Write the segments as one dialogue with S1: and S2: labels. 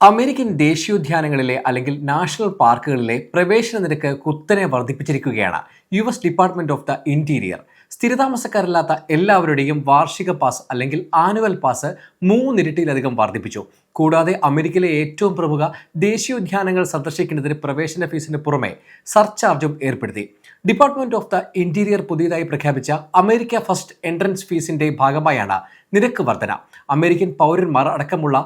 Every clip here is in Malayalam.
S1: അമേരിക്കൻ ദേശീയോദ്യാനങ്ങളിലെ അല്ലെങ്കിൽ നാഷണൽ പാർക്കുകളിലെ പ്രവേശന നിരക്ക് കുത്തനെ വർദ്ധിപ്പിച്ചിരിക്കുകയാണ്. U S department of the interior. സ്ഥിരതാമസക്കാരില്ലാത്ത എല്ലാവരുടെയും വാർഷിക പാസ് അല്ലെങ്കിൽ ആനുവൽ പാസ് മൂന്നിരട്ടിയിലധികം വർദ്ധിപ്പിച്ചു. കൂടാതെ അമേരിക്കയിലെ ഏറ്റവും പ്രമുഖ ദേശീയോദ്യാനങ്ങൾ സന്ദർശിക്കുന്നതിന് പ്രവേശന ഫീസിന് പുറമെ സർചാർജും ഏർപ്പെടുത്തി. ഡിപ്പാർട്ട്മെന്റ് ഓഫ് ദ ഇന്റീരിയർ പുതിയതായി പ്രഖ്യാപിച്ച അമേരിക്ക ഫസ്റ്റ് എൻട്രൻസ് ഫീസിന്റെ ഭാഗമായാണ് നിരക്ക് വർധന. അമേരിക്കൻ പൗരന്മാർ അടക്കമുള്ള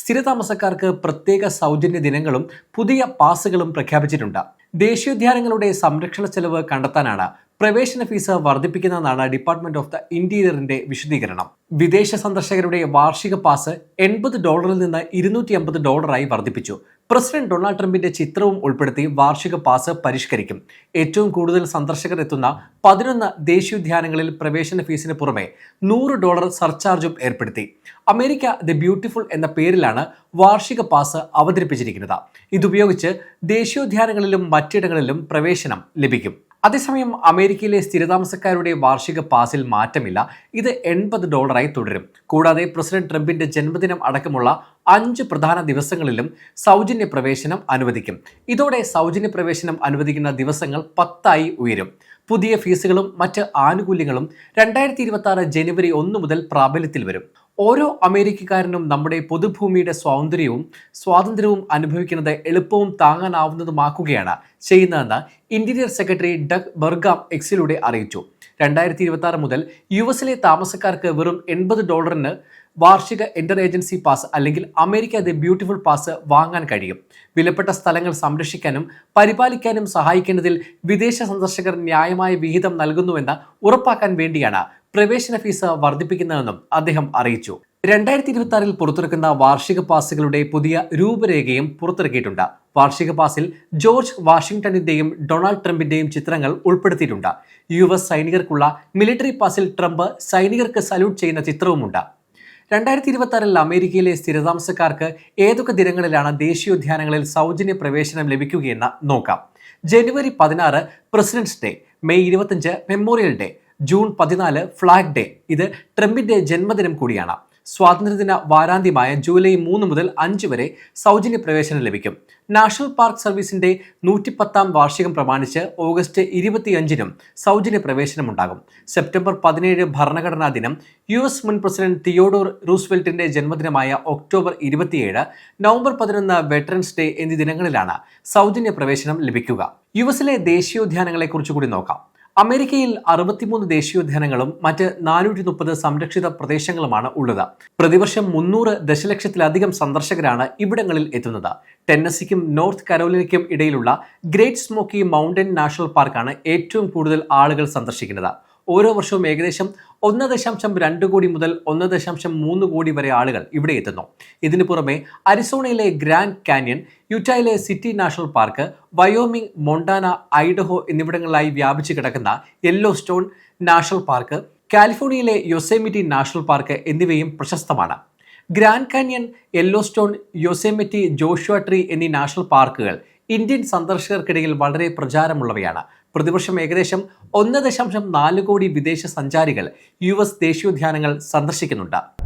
S1: സ്ഥിരതാമസക്കാർക്ക് പ്രത്യേക സൗജന്യ ദിനങ്ങളും പുതിയ പാസുകളും പ്രഖ്യാപിച്ചിട്ടുണ്ട്. ദേശീയോദ്യാനങ്ങളുടെ സംരക്ഷണ ചെലവ് കണ്ടെത്താനാണ് പ്രവേശന ഫീസ് വർദ്ധിപ്പിക്കുന്നതെന്നാണ് ഡിപ്പാർട്ട്മെന്റ് ഓഫ് ദ ഇന്റീരിയറിന്റെ വിശദീകരണം. വിദേശ സന്ദർശകരുടെ വാർഷിക പാസ് എൺപത് ഡോളറിൽ നിന്ന് ഇരുന്നൂറ്റി അമ്പത് ഡോളറായി വർദ്ധിപ്പിച്ചു. പ്രസിഡന്റ് ഡൊണാൾഡ് ട്രംപിന്റെ ചിത്രവും ഉൾപ്പെടുത്തി വാർഷിക പാസ് പരിഷ്കരിക്കും. ഏറ്റവും കൂടുതൽ സന്ദർശകർ എത്തുന്ന പതിനൊന്ന് ദേശീയോദ്യാനങ്ങളിൽ പ്രവേശന ഫീസിന് പുറമെ നൂറ് ഡോളർ സർചാർജും ഏർപ്പെടുത്തി. അമേരിക്ക ദി ബ്യൂട്ടിഫുൾ എന്ന പേരിലാണ് വാർഷിക പാസ് അവതരിപ്പിച്ചിരിക്കുന്നത്. ഇതുപയോഗിച്ച് ദേശീയോദ്യാനങ്ങളിലും മറ്റിടങ്ങളിലും പ്രവേശനം ലഭിക്കും. അതേസമയം അമേരിക്കയിലെ സ്ഥിരതാമസക്കാരുടെ വാർഷിക പാസിൽ മാറ്റമില്ല. ഇത് എൺപത് ഡോളറായി തുടരും. കൂടാതെ പ്രസിഡന്റ് ട്രംപിന്റെ ജന്മദിനം അടക്കമുള്ള അഞ്ച് പ്രധാന ദിവസങ്ങളിലും സൗജന്യ പ്രവേശനം അനുവദിക്കും. ഇതോടെ സൗജന്യ പ്രവേശനം അനുവദിക്കുന്ന ദിവസങ്ങൾ പത്തായി ഉയരും. പുതിയ ഫീസുകളും മറ്റ് ആനുകൂല്യങ്ങളും രണ്ടായിരത്തി ഇരുപത്തി ജനുവരി ഒന്ന് മുതൽ പ്രാബല്യത്തിൽ വരും. ഓരോ അമേരിക്കക്കാരനും നമ്മുടെ പൊതുഭൂമിയുടെ സ്വാതന്ത്ര്യവും സ്വാതന്ത്ര്യവും അനുഭവിക്കുന്നത് എളുപ്പവും താങ്ങാനാവുന്നതുമാക്കുകയാണ്. ചെയ്യുന്നതെന്ന് ഇന്റീരിയർ സെക്രട്ടറി ഡഗ് ബർഗാം എക്സിലൂടെ അറിയിച്ചു. രണ്ടായിരത്തി ഇരുപത്തി ആറ് മുതൽ യു എസിലെ താമസക്കാർക്ക് വെറും എൺപത് ഡോളറിന് വാർഷിക ഇന്റർ ഏജൻസി പാസ് അല്ലെങ്കിൽ അമേരിക്ക ദി ബ്യൂട്ടിഫുൾ പാസ് വാങ്ങാൻ കഴിയും. വിലപ്പെട്ട സ്ഥലങ്ങൾ സംരക്ഷിക്കാനും പരിപാലിക്കാനും സഹായിക്കുന്നതിൽ വിദേശ സന്ദർശകർ ന്യായമായ വിഹിതം നൽകുന്നുവെന്ന് ഉറപ്പാക്കാൻ വേണ്ടിയാണ് പ്രവേശന ഫീസ് വർദ്ധിപ്പിക്കുന്നതെന്നും അദ്ദേഹം അറിയിച്ചു. രണ്ടായിരത്തി ഇരുപത്തി ആറിൽ പുറത്തിറക്കുന്ന വാർഷിക പാസുകളുടെ പുതിയ രൂപരേഖയും പുറത്തിറക്കിയിട്ടുണ്ട്. വാർഷിക പാസിൽ ജോർജ് വാഷിംഗ്ടണിന്റെയും ഡൊണാൾഡ് ട്രംപിന്റെയും ചിത്രങ്ങൾ ഉൾപ്പെടുത്തിയിട്ടുണ്ട്. യു എസ് സൈനികർക്കുള്ള മിലിറ്ററി പാസിൽ ട്രംപ് സൈനികർക്ക് സല്യൂട്ട് ചെയ്യുന്ന ചിത്രവുമുണ്ട്. രണ്ടായിരത്തി ഇരുപത്തി ആറിൽ അമേരിക്കയിലെ സ്ഥിരതാമസക്കാർക്ക് ഏതൊക്കെ ദിനങ്ങളിലാണ് ദേശീയോദ്യാനങ്ങളിൽ സൗജന്യ പ്രവേശനം ലഭിക്കുകയെന്ന് നോക്കാം. ജനുവരി പതിനാറ് പ്രസിഡന്റ്സ് ഡേ. മെയ് ഇരുപത്തഞ്ച് മെമ്മോറിയൽ ഡേ. ജൂൺ പതിനാല് ഫ്ലാഗ് ഡേ. ഇത് ട്രംപിന്റെ ജന്മദിനം കൂടിയാണ്. സ്വാതന്ത്ര്യദിന വാരാന്ത്യമായ ജൂലൈ മൂന്ന് മുതൽ അഞ്ച് വരെ സൗജന്യ പ്രവേശനം ലഭിക്കും. നാഷണൽ പാർക്ക് സർവീസിന്റെ നൂറ്റിപ്പത്താം വാർഷികം പ്രമാണിച്ച് ഓഗസ്റ്റ് ഇരുപത്തിയഞ്ചിനും സൗജന്യ പ്രവേശനം ഉണ്ടാകും. സെപ്റ്റംബർ പതിനേഴ് ഭരണഘടനാ ദിനം യു എസ് മുൻ പ്രസിഡന്റ് തിയോഡോർ റൂസ്വെൽറ്റിന്റെ ജന്മദിനമായ ഒക്ടോബർ ഇരുപത്തിയേഴ് നവംബർ പതിനൊന്ന് വെറ്ററൻസ് ഡേ എന്നീ ദിനങ്ങളിലാണ് സൗജന്യ പ്രവേശനം ലഭിക്കുക. യു എസിലെ ദേശീയോദ്യാനങ്ങളെക്കുറിച്ച് കൂടി നോക്കാം. അമേരിക്കയിൽ അറുപത്തിമൂന്ന് ദേശീയോദ്യാനങ്ങളും മറ്റ് നാനൂറ്റി മുപ്പത് സംരക്ഷിത പ്രദേശങ്ങളുമാണ് ഉള്ളത്. പ്രതിവർഷം മുന്നൂറ് ദശലക്ഷത്തിലധികം സന്ദർശകരാണ് ഇവിടങ്ങളിൽ എത്തുന്നത്. ടെന്നസിക്കും നോർത്ത് കരോലിനയ്ക്കും ഇടയിലുള്ള ഗ്രേറ്റ് സ്മോക്കി മൗണ്ടൻ നാഷണൽ പാർക്കാണ് ഏറ്റവും കൂടുതൽ ആളുകൾ സന്ദർശിക്കുന്നത്. ഓരോ വർഷവും ഏകദേശം ഒന്ന് ദശാംശം രണ്ട് കോടി മുതൽ ഒന്ന് ദശാംശം മൂന്ന് കോടി വരെ ആളുകൾ ഇവിടെ എത്തുന്നു. ഇതിനു പുറമെ അരിസോണയിലെ grand canyon യുറ്റയിലെ city national park Wyoming Montana Idaho എന്നിവിടങ്ങളിലായി വ്യാപിച്ചു കിടക്കുന്ന യെല്ലോ സ്റ്റോൺ നാഷണൽ പാർക്ക് കാലിഫോർണിയയിലെ യൊസെമിറ്റി നാഷണൽ പാർക്ക് എന്നിവയും പ്രശസ്തമാണ്. Grand canyon Yellowstone Yosemite Joshua tree എന്നീ നാഷണൽ പാർക്കുകൾ ഇന്ത്യൻ സന്ദർശകർക്കിടയിൽ വളരെ പ്രചാരമുള്ളവയാണ്. പ്രതിവർഷം ഏകദേശം ഒന്ന് ദശാംശം നാല് കോടി വിദേശ സഞ്ചാരികൾ യു എസ് ദേശീയോദ്യാനങ്ങൾ സന്ദർശിക്കുന്നുണ്ട്.